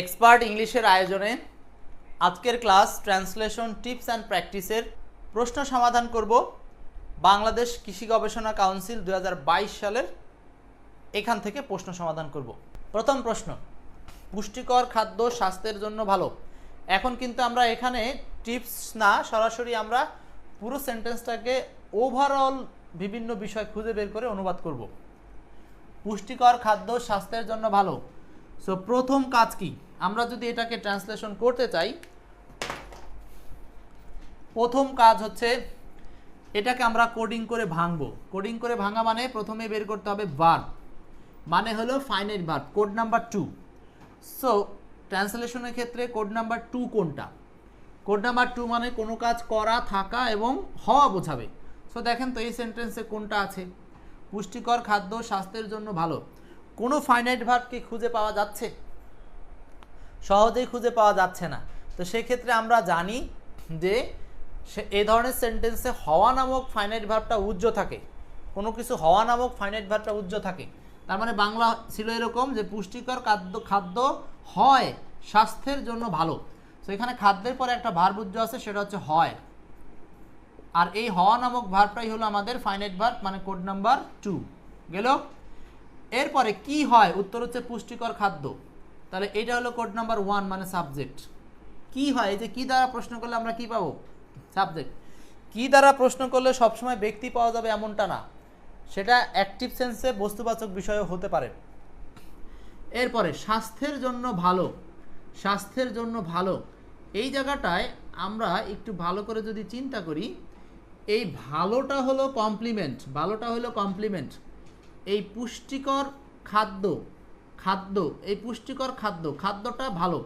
Expert ইংলিশের আয়োজনে আজকের ক্লাস ট্রান্সলেশন টিপস অ্যান্ড প্র্যাকটিসের প্রশ্ন সমাধান করব বাংলাদেশ কৃষি গবেষণা কাউন্সিল দু হাজার বাইশ সালের এখান থেকে প্রশ্ন সমাধান করব। প্রথম প্রশ্ন, পুষ্টিকর খাদ্য স্বাস্থ্যের জন্য ভালো। এখন কিন্তু আমরা এখানে টিপস না, সরাসরি আমরা পুরো সেন্টেন্সটাকে ওভারঅল বিভিন্ন বিষয় খুঁজে বের করে অনুবাদ করব। পুষ্টিকর খাদ্য স্বাস্থ্যের জন্য ভালো। সো প্রথম কাজ কি? আমরা যদি এটাকে ট্রান্সলেশন করতে চাই, প্রথম কাজ হচ্ছে এটাকে আমরা কোডিং করে ভাঙবো। কোডিং করে ভাঙা মানে প্রথমে বের করতে হবে ভার্ব মানে হলো finite verb code number two so ট্রান্সলেশনের ক্ষেত্রে কোড নাম্বার টু কোনটা? কোড নাম্বার টু মানে কোনো কাজ করা, থাকা এবং হওয়া বোঝাবে। সো দেখেন তো এই সেন্টেন্সে কোনটা আছে? পুষ্টিকর খাদ্য, স্বাস্থ্যের জন্য ভালো। কোনো ফাইনাইট ভার্ব কি খুঁজে পাওয়া যাচ্ছে? সহজেই খুঁজে পাওয়া যাচ্ছে না। তো সেক্ষেত্রে আমরা জানি যে সে এই ধরনের সেন্টেন্সে হওয়া নামক ফাইনাইট ভার্বটা উজ্জ্ব থাকে। কোনো কিছু হওয়া নামক ফাইনাইট ভার্বটা উজ্জ্ব থাকে। তার মানে বাংলা ছিল এরকম যে পুষ্টিকর খাদ্য খাদ্য হয় স্বাস্থ্যের জন্য ভালো। তো এখানে খাদ্যের পরে একটা ভার্ব উজ্জ্ব আছে, সেটা হচ্ছে হয়। আর এই হওয়া নামক ভার্বটাই হলো আমাদের ফাইনাইট ভার্ব মানে কোড নাম্বার টু গেল? এরপরে কি হয়? উত্তর হচ্ছে পুষ্টিকর খাদ্য। তাহলে এটা হলো কোড নাম্বার ওয়ান মানে সাবজেক্ট কি হয়? যে কি দ্বারা প্রশ্ন করলে আমরা কি পাবো? সাবজেক্ট কি দ্বারা প্রশ্ন করলে সবসময় ব্যক্তি পাওয়া যাবে এমনটা না। সেটা অ্যাক্টিভ সেন্সে বস্তুবাচক বিষয়ও হতে পারে। এরপরে, স্বাস্থ্যের জন্য ভালো। স্বাস্থ্যের জন্য ভালো। এই জায়গাটায় আমরা একটু ভালো করে যদি চিন্তা করি, এই ভালোটা হলো কমপ্লিমেন্ট ভালোটা হলো কমপ্লিমেন্ট এই পুষ্টিকর খাদ্য খাদ্য, এই পুষ্টিকর খাদ্য, খাদ্যটা ভালো।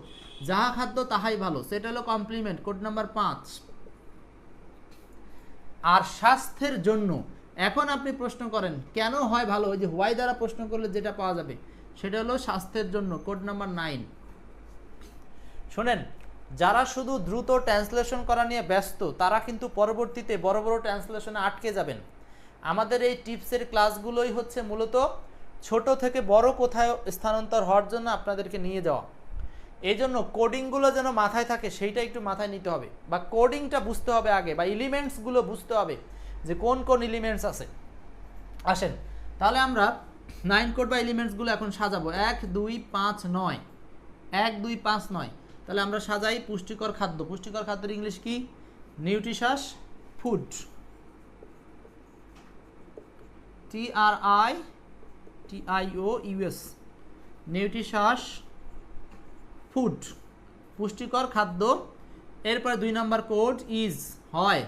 যাহা খাদ্য তাহাই ভালো। সেটা হলো কমপ্লিমেন্ট কোড নাম্বার পাঁচ। আর স্বাস্থ্যের জন্য, এখন আপনি প্রশ্ন করেন, কেন হয় ভালো? ওই যে হোয়াই দ্বারা প্রশ্ন করলে যেটা পাওয়া যাবে, সেটা হলো স্বাস্থ্যের জন্য কোড নাম্বার নাইন শোনেন, যারা শুধু দ্রুত ট্রান্সলেশন করা নিয়ে ব্যস্ত, তারা কিন্তু পরবর্তীতে বড় বড় ট্রান্সলেশনে আটকে যাবেন। আমাদের এই টিপসের ক্লাসগুলোই হচ্ছে মূলত ছোট থেকে বড় কোথায় স্থানান্তর হওয়ার জন্য আপনাদেরকে নিয়ে যাওয়া। এই জন্য কোডিংগুলো যেন মাথায় থাকে, সেইটা একটু মাথায় নিতে হবে। বা কোডিংটা বুঝতে হবে আগে, বা এলিমেন্টসগুলো বুঝতে হবে যে কোন কোন এলিমেন্টস আছে। আসেন, তাহলে আমরা নাইন কোড বা এলিমেন্টসগুলো এখন সাজাবো। এক, দুই, পাঁচ, নয়। এক, দুই, পাঁচ, নয়। তাহলে আমরা সাজাই পুষ্টিকর খাদ্য। পুষ্টিকর খাদ্যের ইংলিশ কি? Nutritious food. T R I T I O U S nutritious food পুষ্টিকর খাদ্য। এরপরে দুই নম্বর কোড ইজ হয়।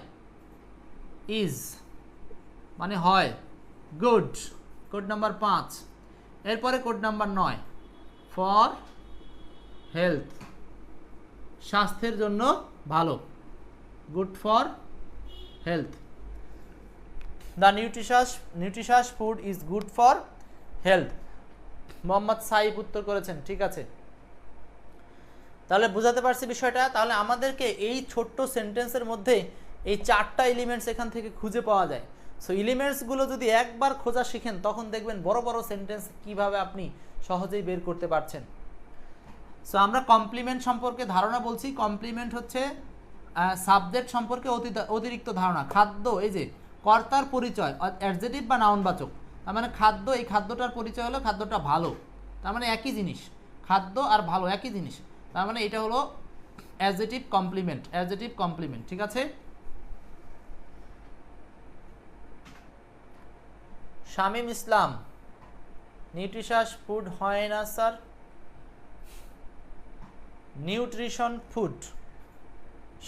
ইজ মানে হয়। গুড কোড নাম্বার পাঁচ। এরপরে কোড নাম্বার নয়। ফর হেলথ স্বাস্থ্যের জন্য ভালো। Good for health the nutritious nutritious food is good for health. Mohammad Saib উত্তর করেছেন, ঠিক আছে। তাহলে বুঝাতে পারছি বিষয়টা, তাহলে আমাদেরকে এই ছোট্ট সেন্টেন্সের মধ্যে এই চারটা এলিমেন্টস এখান থেকে খুঁজে পাওয়া যায়। সো এলিমেন্টসগুলো যদি একবার খোঁজা শিখেন, তখন দেখবেন বড় বড় সেন্টেন্স কীভাবে আপনি সহজেই বের করতে পারছেন। সো আমরা কমপ্লিমেন্ট সম্পর্কে ধারণা বলছি। কমপ্লিমেন্ট হচ্ছে সাবজেক্ট সম্পর্কে অতি- অতিরিক্ত ধারণা। খাদ্য, এই যে, কর্তার পরিচয় অ্যাডজেটিভ বা নাউনবাচক তার মানে খাদ্য, এই খাদ্যটার পরিচয় হলো খাদ্যটা ভালো। তার মানে একই জিনিস, খাদ্য আর ভালো, একই জিনিস। তার মানে এটা হলো অ্যাজেটিভ কমপ্লিমেন্ট অ্যাজেটিভ কমপ্লিমেন্ট ঠিক আছে? শামীম ইসলাম, নিউট্রিশাস ফুড হয় না, স্যার? Nutrition food.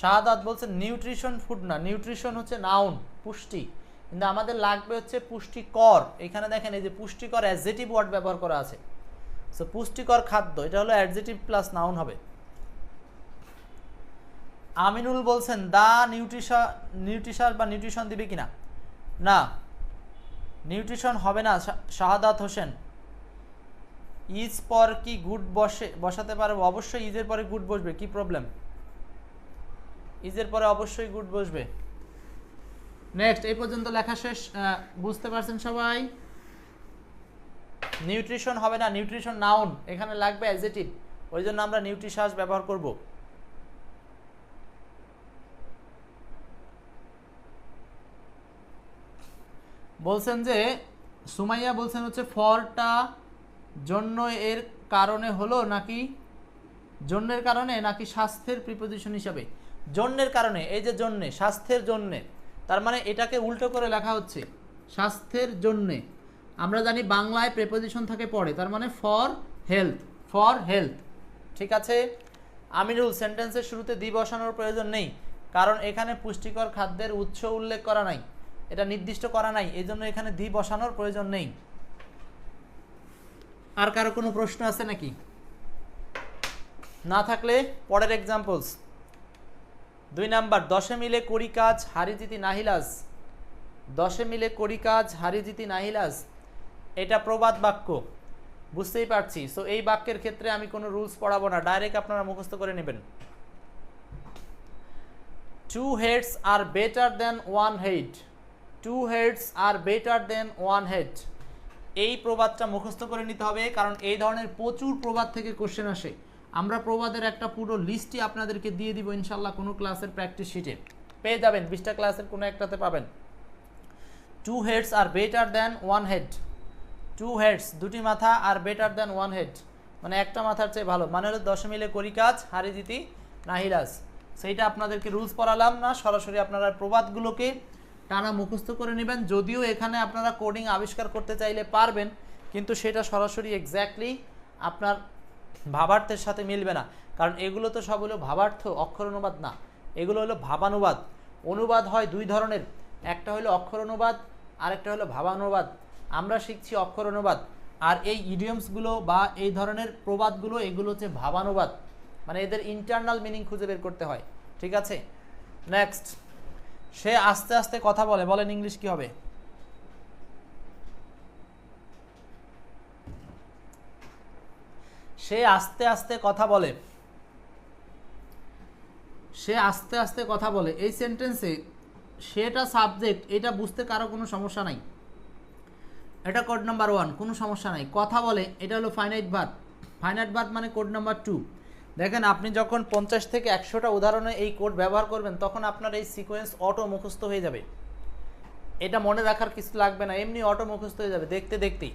শাহাদাত বলছে নিউট্রিশন ফুড না, নিউট্রিশন হচ্ছে নাউন, পুষ্টি। কিন্তু আমাদের লাগবে হচ্ছে পুষ্টিকর। এখানে দেখেন এই যে পুষ্টিকর অ্যাডজেটিভ ওয়ার্ড ব্যবহার করা আছে। সো পুষ্টিকর খাদ্য, এটা হলো অ্যাডজেটিভ প্লাস নাউন হবে। আমিনুল বলছেন, দা নিউট্রিশন নিউট্রিশন বা নিউট্রিশন দিবে কিনা? না। নিউট্রিশন হবে না শাহাদাত হোসেন। ইজ পর কি গুড বসে, বসাতে পারব? অবশ্যই ইজের পরে গুড বসবে, কি প্রবলেম ইজের পরে অবশ্যই গুড বসবে। নেক্সট এই পর্যন্ত লেখা শেষ বুঝতে পারছেন সবাই? নিউট্রিশন হবে না নিউট্রিশন নাউন এখানে লাগবে অ্যাজেটিভ ওই জন্য আমরা নিউট্রিশাস ব্যবহার করব। বলছেন যে, সুমাইয়া বলছেন হচ্ছে ফরটা জন্য এর কারণে হলো নাকি, জন্যের কারণে নাকি স্বাস্থ্যের প্রিপোজিশন হিসাবে? জন্যের কারণে, এই যে জন্যে, স্বাস্থ্যের জন্যে। তার মানে এটাকে উল্টো করে লেখা হচ্ছে, স্বাস্থ্যের জন্যে। আমরা জানি বাংলায় প্রেপোজিশন থাকে পড়ে তার মানে ফর হেলথ ফর হেলথ ঠিক আছে? আমিরুল সেন্টেন্সের শুরুতে দি বসানোর প্রয়োজন নেই, কারণ এখানে পুষ্টিকর খাদ্যের উৎস উল্লেখ করা নাই। এটা নির্দিষ্ট করা নাই এই জন্য এখানে দি বসানোর প্রয়োজন নেই। আর কারও কোনো প্রশ্ন আছে নাকি? না থাকলে পরের এক্সাম্পলস দুই নাম্বার, দশে মিলে করি কাজ, হারি জিতি নাহিলাস দশে মিলে করি কাজ, হারি জিতি নাহিলাস এটা প্রবাদ বাক্য। বুঝতেই পারছি। সো এই বাক্যের ক্ষেত্রে আমি কোনো রুলস পড়াবো না। ডাইরেক্ট আপনারা মুখস্থ করে নেবেন। Two heads are better than one head two heads are better than one head এই প্রবাদটা মুখস্থ করে নিতে হবে, কারণ এই ধরনের প্রচুর প্রবাদ থেকে কোশ্চেন আসে। আমরা প্রবাদের একটা পুরো লিস্টই আপনাদেরকে দিয়ে দিব ইনশাল্লাহ কোনো ক্লাসের প্র্যাকটিস শিটে পেয়ে যাবেন, বিশটা ক্লাসের কোনো একটাতে পাবেন। Two heads are better than one head two heads দুটি মাথা are better than one head মানে একটা মাথার চেয়ে ভালো। মানে হলো দশ মিলে করি কাজ, হারি জিতি নাহিরাজ সেইটা আপনাদেরকে রুলস পড়ালাম না, সরাসরি আপনারা প্রবাদগুলোকে টানা মুখস্থ করে নেবেন। যদিও এখানে আপনারা কোডিং আবিষ্কার করতে চাইলে পারবেন, কিন্তু সেটা সরাসরি এক্স্যাক্টলি আপনার ভাবার্থের সাথে মিলবে না। কারণ এগুলো তো সব হলো ভাবার্থ, অক্ষর অনুবাদ না। এগুলো হলো ভাবানুবাদ। অনুবাদ হয় দুই ধরনের। একটা হলো অক্ষর অনুবাদ, আরেকটা হলো ভাবানুবাদ। আমরা শিখছি অক্ষর অনুবাদ। আর এই ইডিয়মসগুলো বা এই ধরনের প্রবাদগুলো, এগুলো হচ্ছে ভাবানুবাদ। মানে এদের ইন্টারনাল মিনিং খুঁজে বের করতে হয়। ঠিক আছে? নেক্সট সে আস্তে আস্তে কথা বলে। বলেন ইংলিশ কি হবে? সে আস্তে আস্তে কথা বলে। সে আস্তে আস্তে কথা বলে। এই সেন্টেন্সে সেটা সাবজেক্ট এটা বুঝতে কারও কোনো সমস্যা নাই। এটা কোড নাম্বার ওয়ান কোনো সমস্যা নাই। কথা বলে, এটা হলো ফাইনাইট ভার্ব ফাইনাইট ভার্ব মানে কোড নাম্বার টু দেখেন, আপনি যখন পঞ্চাশ থেকে একশোটা উদাহরণে এই কোড ব্যবহার করবেন, তখন আপনার এই সিকোয়েন্স অটো মুখস্থ হয়ে যাবে। এটা মনে রাখার কিছু লাগবে না। এমনি অটো মুখস্থ হয়ে যাবে, দেখতে দেখতেই।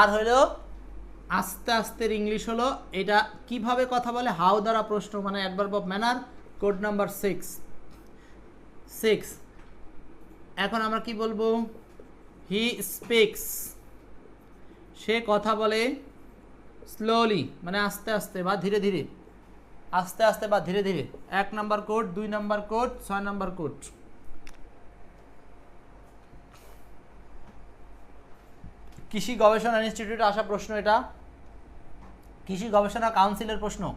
আর হলো আস্তে আস্তে ইংলিশ হলো। এটা কীভাবে কথা বলে? হাউ দ্বারা প্রশ্ন মানে adverb of manner code number six six এখন আমরা কি বলব? হি স্পিক্স সে কথা বলে স্লোলি মানে আস্তে আস্তে বা ধীরে ধীরে। আস্তে আস্তে বা ধীরে ধীরে। এক নাম্বার কোড দুই নাম্বার কোড ছয় নাম্বার কোড কৃষি গবেষণা ইনস্টিটিউটে আসা প্রশ্ন এটা। কৃষি গবেষণা কাউন্সিলের প্রশ্ন।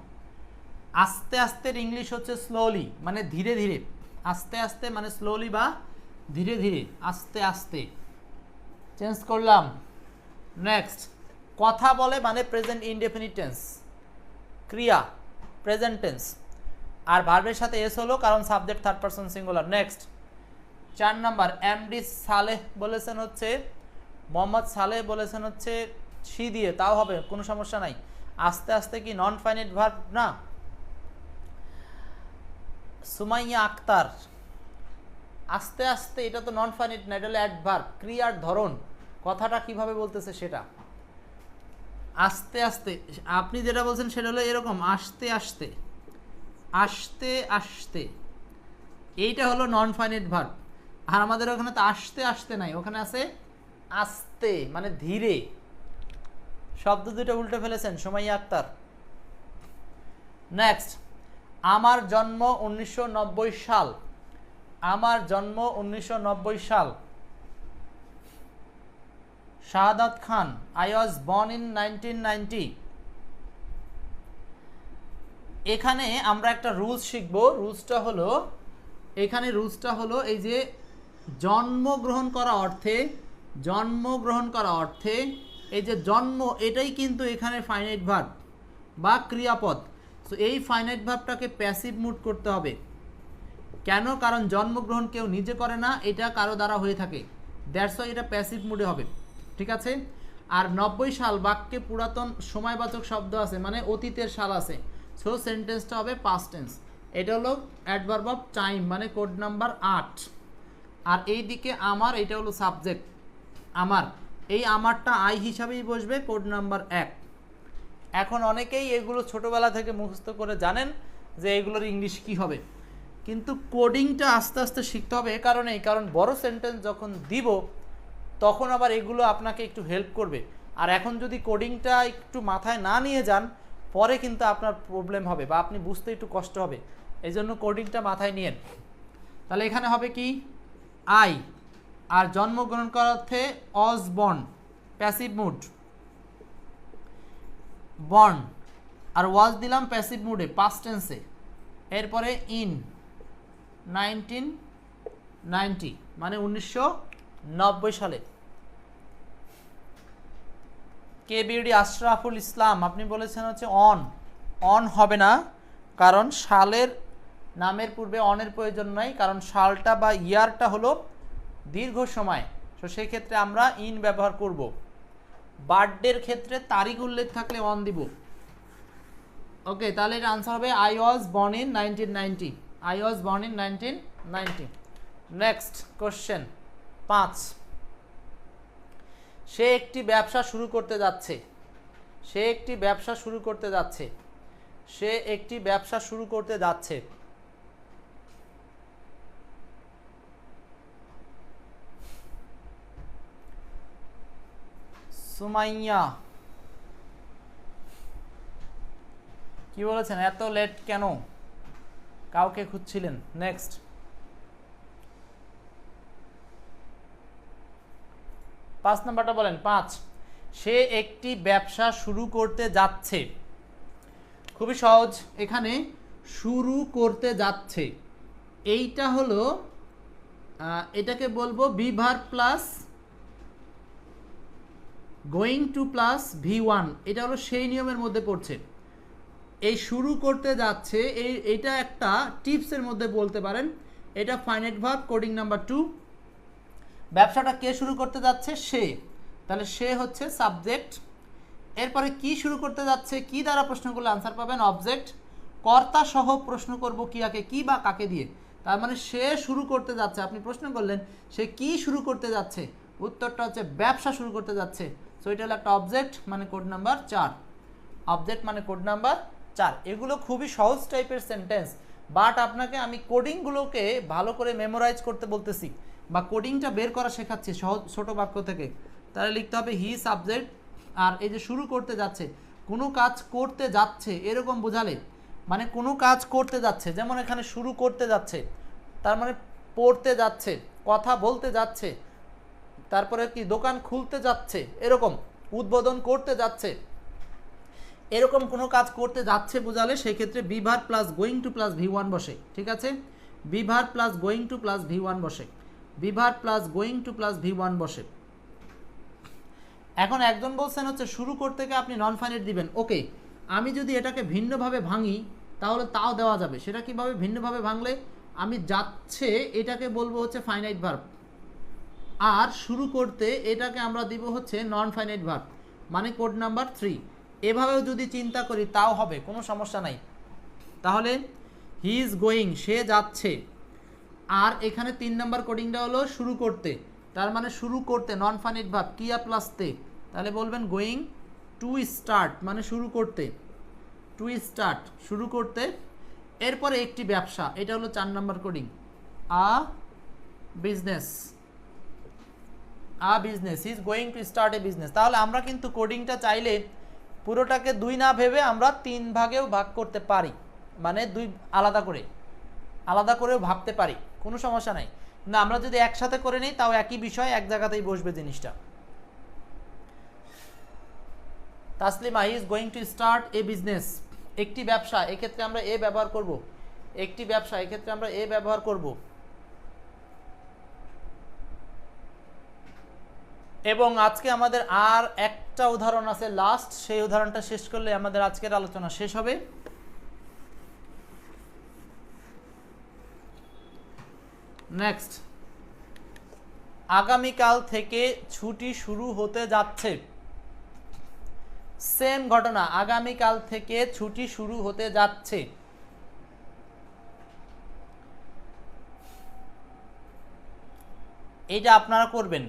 আস্তে আস্তে ইংলিশ হচ্ছে স্লোলি মানে ধীরে ধীরে। আস্তে আস্তে মানে স্লোলি বা ধীরে ধীরে, আস্তে আস্তে। চেঞ্জ করলাম। নেক্সট কথা বলে মানে প্রেজেন্ট ইনডেফিনিট টেন্স ক্রিয়া প্রেজেন্ট টেন্স আর ভার্বের সাথে এস হলো কারণ subject third person singular next চার নাম্বার এমডি সালেহ বলেছেন হচ্ছে মোহাম্মদ সালেহ বলেছেন হচ্ছে সি দিয়ে, তাও হবে, কোনো সমস্যা নাই। আস্তে আস্তে কি নন ফাইনাইট ভার্ব না। সুমাইয়া আক্তার, আস্তে আস্তে এটা তো নন ফাইনাইট না, এটা হলো অ্যাডভার্ব ক্রিয়ার ধরন। কথাটা কীভাবে বলতেছে সেটা? আস্তে আস্তে, আপনি যেটা বলছেন সেটা হলো এরকম, আস্তে আস্তে আস্তে আস্তে। এইটা হলো নন ফাইনাইট ভার্ব আর আমাদের ওখানে তো আসতে আসতে নাই, ওখানে আছে আস্তে মানে ধীরে। শব্দ দুটো উল্টে ফেলেছেন, সোমাইয়া আক্তার। নেক্সট আমার জন্ম উনিশশো নব্বই সাল। আমার জন্ম উনিশশো নব্বই সাল। Shahadat Khan I was born in nineteen ninety এখানে আমরা একটা রুলস শিখব। রুলসটা হলো, এখানে রুলসটা হলো এই যে, জন্মগ্রহণ করা অর্থে জন্মগ্রহণ করা অর্থে এই যে জন্ম, এটাই কিন্তু এখানে ফাইনাইট ভার্ব বা ক্রিয়াপদ। সো এই ফাইনাইট ভার্বটাকে প্যাসিভ মুড করতে হবে। কেন? কারণ জন্মগ্রহণ কেউ নিজে করে না, এটা কারও দ্বারা হয়ে থাকে। দ্যাটস এটা প্যাসিভ মুডে হবে। ঠিক আছে? আর নব্বই সাল বাক্যে পুরাতন সময়বাচক শব্দ আছে মানে অতীতের সাল আছে। সো সেন্টেন্সটা হবে পাস্ট টেন্স এটা হলো অ্যাডভার্ব অফ টাইম মানে কোড নাম্বার আট। আর এই দিকে আমার, এটা হলো সাবজেক্ট আমার। এই আমারটা আই হিসাবেই বসবে, কোড নাম্বার এক। এখন অনেকেই এগুলো ছোটবেলা থেকে মুখস্থ করে জানেন যে এগুলোর ইংলিশ কি হবে। কিন্তু কোডিংটা আস্তে আস্তে শিখতে হবে এ কারণেই, কারণ বড় সেন্টেন্স যখন দিব, তখন আবার এগুলো আপনাকে একটু হেল্প করবে। আর এখন যদি কোডিংটা একটু মাথায় না নিয়ে যান, পরে কিন্তু আপনার প্রবলেম হবে বা আপনি বুঝতে একটু কষ্ট হবে। এই জন্য কোডিংটা মাথায় নিয়েন। তাহলে এখানে হবে কি? আই আর জন্মগ্রহণ করার অর্থে অজ bond passive mood bond R was দিলাম প্যাসিভ মুডে পাস্ট টেন্সে এরপরে ইন নাইনটিন নাইনটি মানে উনিশশো নব্বই সালে। কে বিডি আশরাফুল ইসলাম, আপনি বলেছেন হচ্ছে অন অন হবে না, কারণ সালের নামের পূর্বে অনের প্রয়োজন নাই, কারণ সালটা বা ইয়ারটা হলো দীর্ঘ সময়। তো সেই ক্ষেত্রে আমরা ইন ব্যবহার করব। বার্থডের ক্ষেত্রে তারিখ উল্লেখ থাকলে অন দিব। ওকে তাহলে এর আনসার হবে I was born in nineteen ninety I was born in nineteen ninety next question পাঁচ। সে একটি ব্যবসা শুরু করতে যাচ্ছে। সে একটি ব্যবসা শুরু করতে যাচ্ছে। সে একটি ব্যবসা শুরু করতে যাচ্ছে। সুমাইয়া। কি বলেছেন? এত লেট কেন? কাউকে খুঁজছিলেন? নেক্সট পাঁচ নাম্বারটা বলেন, পাঁচ। সে একটি ব্যবসা শুরু করতে যাচ্ছে। খুবই সহজ। এখানে শুরু করতে যাচ্ছে। এইটা হলো এটাকে বলব be verb plus going to plus V one এটা হলো সেই নিয়মের মধ্যে পড়ছে। এই শুরু করতে যাচ্ছে, এই, এটা একটা টিপসের মধ্যে বলতে পারেন। এটা finite verb coding number two ব্যবসাটা কে শুরু করতে যাচ্ছে? সে। তাহলে সে হচ্ছে সাবজেক্ট এরপরে কি শুরু করতে যাচ্ছে? কি দ্বারা প্রশ্ন করলে আনসার পাবেন? অবজেক্ট কর্তা সহ প্রশ্ন করব কি আকে কি বা কাকে দিয়ে। তার মানে সে শুরু করতে যাচ্ছে। আপনি প্রশ্ন করলেন, সে কি শুরু করতে যাচ্ছে? উত্তরটা হচ্ছে ব্যবসা শুরু করতে যাচ্ছে। সো এটা হলো একটা অবজেক্ট মানে কোড নাম্বার চার। অবজেক্ট মানে কোড নাম্বার চার। এগুলো খুবই সহজ টাইপের সেন্টেন্স বাট আপনাকে আমি কোডিংগুলোকে ভালো করে মেমোরাইজ করতে বলতেছি বা কোডিংটা বের করা শেখাচ্ছি সহজ, ছোট বাক্য থেকে। তাহলে লিখতে হবে হি সাবজেক্ট আর এই যে শুরু করতে যাচ্ছে, কোনো কাজ করতে যাচ্ছে এরকম বোঝালে মানে কোনো কাজ করতে যাচ্ছে, যেমন এখানে শুরু করতে যাচ্ছে, তার মানে পড়তে যাচ্ছে, কথা বলতে যাচ্ছে তারপরে কি দোকান খুলতে যাচ্ছে? এরকম উদ্বোধন করতে যাচ্ছে। এরকম কোনো কাজ করতে যাচ্ছে বোঝালে সেই ক্ষেত্রে be verb plus going to plus V one বসে, ঠিক আছে? Be verb plus going to plus V one বসে, be verb plus going to plus V one বসে। এখন একজন বলছেন হচ্ছে, শুরু করতে গিয়ে আপনি নন ফাইনাইট দিবেন। ওকে, আমি যদি এটাকে ভিন্নভাবে ভাঙি, তাহলে তাও দেওয়া যাবে। সেটা কীভাবে ভিন্নভাবে ভাঙলে? আমি যাচ্ছে এটাকে বলব হচ্ছে ফাইনাইট ভার্ব আর শুরু করতে এটাকে আমরা দিব হচ্ছে নন ফাইনাইট ভার্ব মানে কোড নাম্বার থ্রি এভাবেও যদি চিন্তা করি, তাও হবে, কোনো সমস্যা নাই। তাহলে হি ইজ গোয়িং সে যাচ্ছে। আর এখানে তিন নাম্বার কোডিংটা হলো শুরু করতে। তার মানে শুরু করতে নন ফাইনাইট ভার্ব কিয়া প্লাস তে? তাহলে বলবেন গোয়িং টু স্টার্ট মানে শুরু করতে। টু স্টার্ট শুরু করতে। এরপরে একটি ব্যবসা, এটা হলো চার number coding a business a business is going to start a business তাহলে আমরা কিন্তু কোডিংটা চাইলে পুরোটাকে দুই না ভেবে আমরা তিন ভাগেও ভাগ করতে পারি। মানে দুই আলাদা করে। আলাদা করেও ভাবতে পারি। কোনো সমস্যা নাই। না, আমরা যদি একসাথে করে নিই, তাও একই বিষয়, এক জায়গাতেই বসবে জিনিসটা। Taslima is going to start a business একটি ব্যবসা, এক্ষেত্রে আমরা এ ব্যবহার করব। একটি ব্যবসা, এক্ষেত্রে আমরা এ ব্যবহার করব। এবং আজকে আমাদের আর একটা উদাহরণ আছে লাস্ট সেই উদাহরণটা শেষ করলে আমাদের আজকের আলোচনা শেষ হবে। নেক্সট আগামীকাল থেকে ছুটি শুরু হতে যাচ্ছে। সেম ঘটনা, আগামীকাল থেকে ছুটি শুরু হতে যাচ্ছে। এইটা আপনারা করবেন।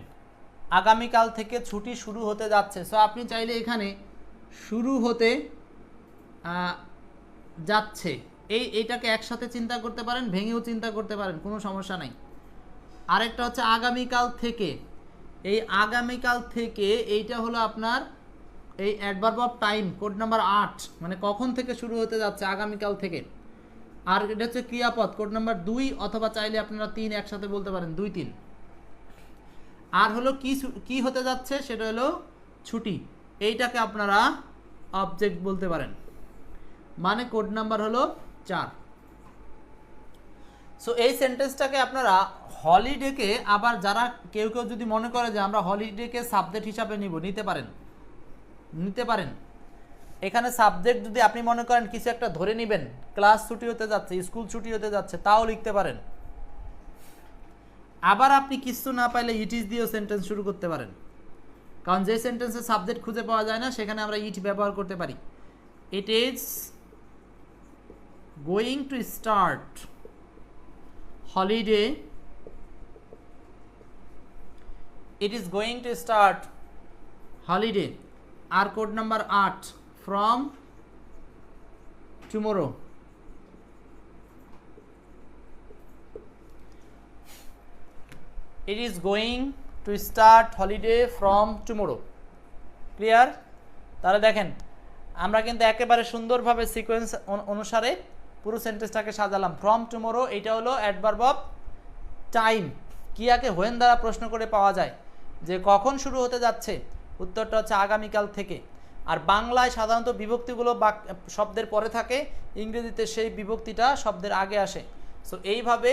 আগামীকাল থেকে ছুটি শুরু হতে যাচ্ছে। সো আপনি চাইলে এখানে শুরু হতে যাচ্ছে। এই এইটাকে একসাথে চিন্তা করতে পারেন, ভেঙেও চিন্তা করতে পারেন, কোনো সমস্যা নাই। আরেকটা হচ্ছে আগামীকাল থেকে। এই আগামীকাল থেকে এইটা হলো আপনার এই adverb of time code number আট মানে কখন থেকে শুরু হতে যাচ্ছে আগামীকাল থেকে। আর এটা হচ্ছে ক্রিয়াপদ কোড নাম্বার দুই, অথবা চাইলে আপনারা তিন একসাথে বলতে পারেন, দুই, তিন। আর হলো কি কি হতে যাচ্ছে? সেটা হলো ছুটি। এইটাকে আপনারা অবজেক্ট বলতে পারেন। মানে কোড নাম্বার হলো চার। সো এই সেন্টেন্সটাকে আপনারা হলিডেকে আবার যারা কেউ কেউ যদি মনে করে যে আমরা হলিডেকে সাবজেক্ট হিসাবে নিব, নিতে পারেন। নিতে পারেন। এখানে সাবজেক্ট যদি আপনি মনে করেন কিছু একটা ধরে নেবেন ক্লাস ছুটি হতে যাচ্ছে স্কুল ছুটি হতে যাচ্ছে, তাও লিখতে পারেন। আবার আপনি কিছু না পাইলে ইট ইজ দিয়েও সেন্টেন্স শুরু করতে পারেন। কারণ যে সেন্টেন্সের সাবজেক্ট খুঁজে পাওয়া যায় না, সেখানে আমরা ইট ব্যবহার করতে পারি। It is going to start holiday it is going to start holiday R code number আট from tomorrow it is going to start holiday from tomorrow. Clear তাহলে দেখেন, আমরা কিন্তু একেবারে সুন্দরভাবে সিকোয়েন্স অনুসারে পুরো সেন্টেন্সটাকে সাজালাম। ফ্রম টুমোরো এটা হলো অ্যাডভার্ব অফ টাইম কিয়াকে হোয়েন দ্বারা প্রশ্ন করে পাওয়া যায়। যে কখন শুরু হতে যাচ্ছে, উত্তরটা হচ্ছে আগামীকাল থেকে। আর বাংলায় সাধারণত বিভক্তিগুলো বাক শব্দের পরে থাকে, ইংরেজিতে সেই বিভক্তিটা শব্দের আগে আসে। সো এইভাবে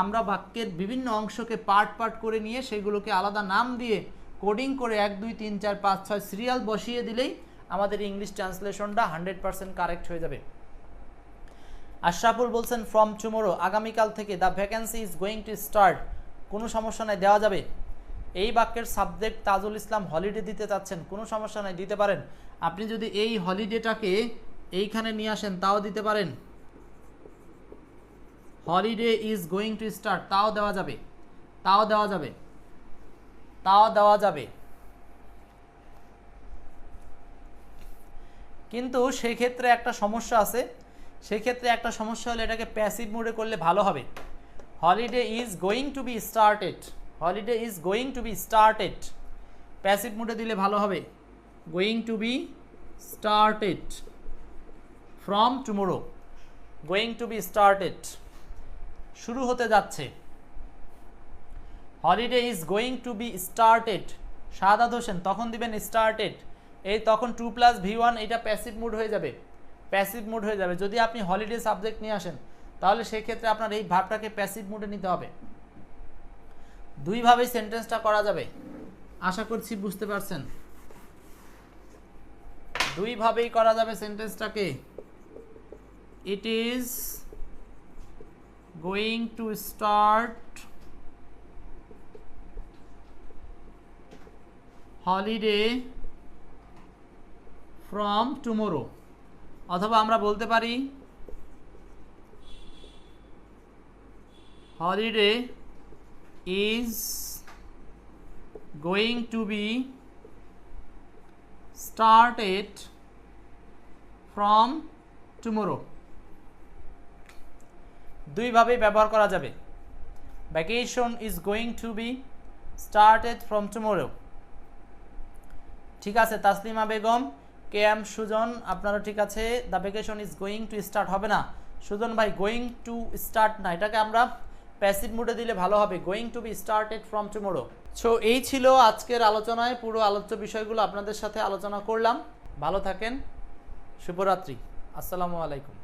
আমরা বাক্যের বিভিন্ন অংশকে পার্ট পার্ট করে নিয়ে সেগুলোকে আলাদা নাম দিয়ে কোডিং করে এক, দুই, তিন, চার, পাঁচ, ছয় সিরিয়াল বসিয়ে দিলেই আমাদের ইংলিশ ট্রান্সলেশনটা হান্ড্রেড পার্সেন্ট কারেক্ট হয়ে যাবে। আশরাফুল বলছেন ফ্রম টুমোরো আগামীকাল থেকে the vacancy is going to start কোনো সমস্যা নাই, দেওয়া যাবে। এই বাক্যের সাবজেক্ট তাজুল ইসলাম হলিডে দিতে চাচ্ছেন, কোনো সমস্যা নাই, দিতে পারেন। আপনি যদি এই হলিডেটাকে এইখানে নিয়ে আসেন, তাও দিতে পারেন। Holiday is going to start তাও দেওয়া যাবে। তাও দেওয়া যাবে। তাও দেওয়া যাবে। কিন্তু সেক্ষেত্রে একটা সমস্যা আছে। সেক্ষেত্রে একটা সমস্যা হলে এটাকে প্যাসিভ মোডে করলে ভালো হবে। Holiday is going to be started holiday is going to be started passive মোডে দিলে ভালো হবে। Going to be started from tomorrow going to be started শুরু হতে যাচ্ছে। Holiday is going to be started Sadat Hossain, তখন দিবেন started এই তখন টু প্লাস ভি ওয়ান এটা প্যাসিভ মুড হয়ে যাবে। প্যাসিভ মুড হয়ে যাবে। যদি আপনি হলিডে সাবজেক্ট নিয়ে আসেন, তাহলে সেই ক্ষেত্রে আপনার এই ভাবটাকে প্যাসিভ মুডে নিতে হবে। দুইভাবেই সেন্টেন্সটা করা যাবে। আশা করছি বুঝতে পারছেন। দুইভাবেই করা যাবে সেন্টেন্সটাকে it is going to start holiday from tomorrow অথবা আমরা বলতে পারি holiday is going to be started from tomorrow দুইভাবেই ব্যবহার করা যাবে। Vacation is going to be started from tomorrow ঠিক আছে, তাসলিমা বেগম কে এম সুজন আপনারা ঠিক আছে the vacation is going to start হবে না। সুজন ভাই গোয়িং টু স্টার্ট না, এটাকে আমরা প্যাসিভ মুডে দিলে ভালো হবে going to be started from tomorrow so এই ছিল আজকের আলোচনায়, পুরো আলোচ্য বিষয়গুলো আপনাদের সাথে আলোচনা করলাম। ভালো থাকেন, শুভরাত্রি, আসসালামু আলাইকুম।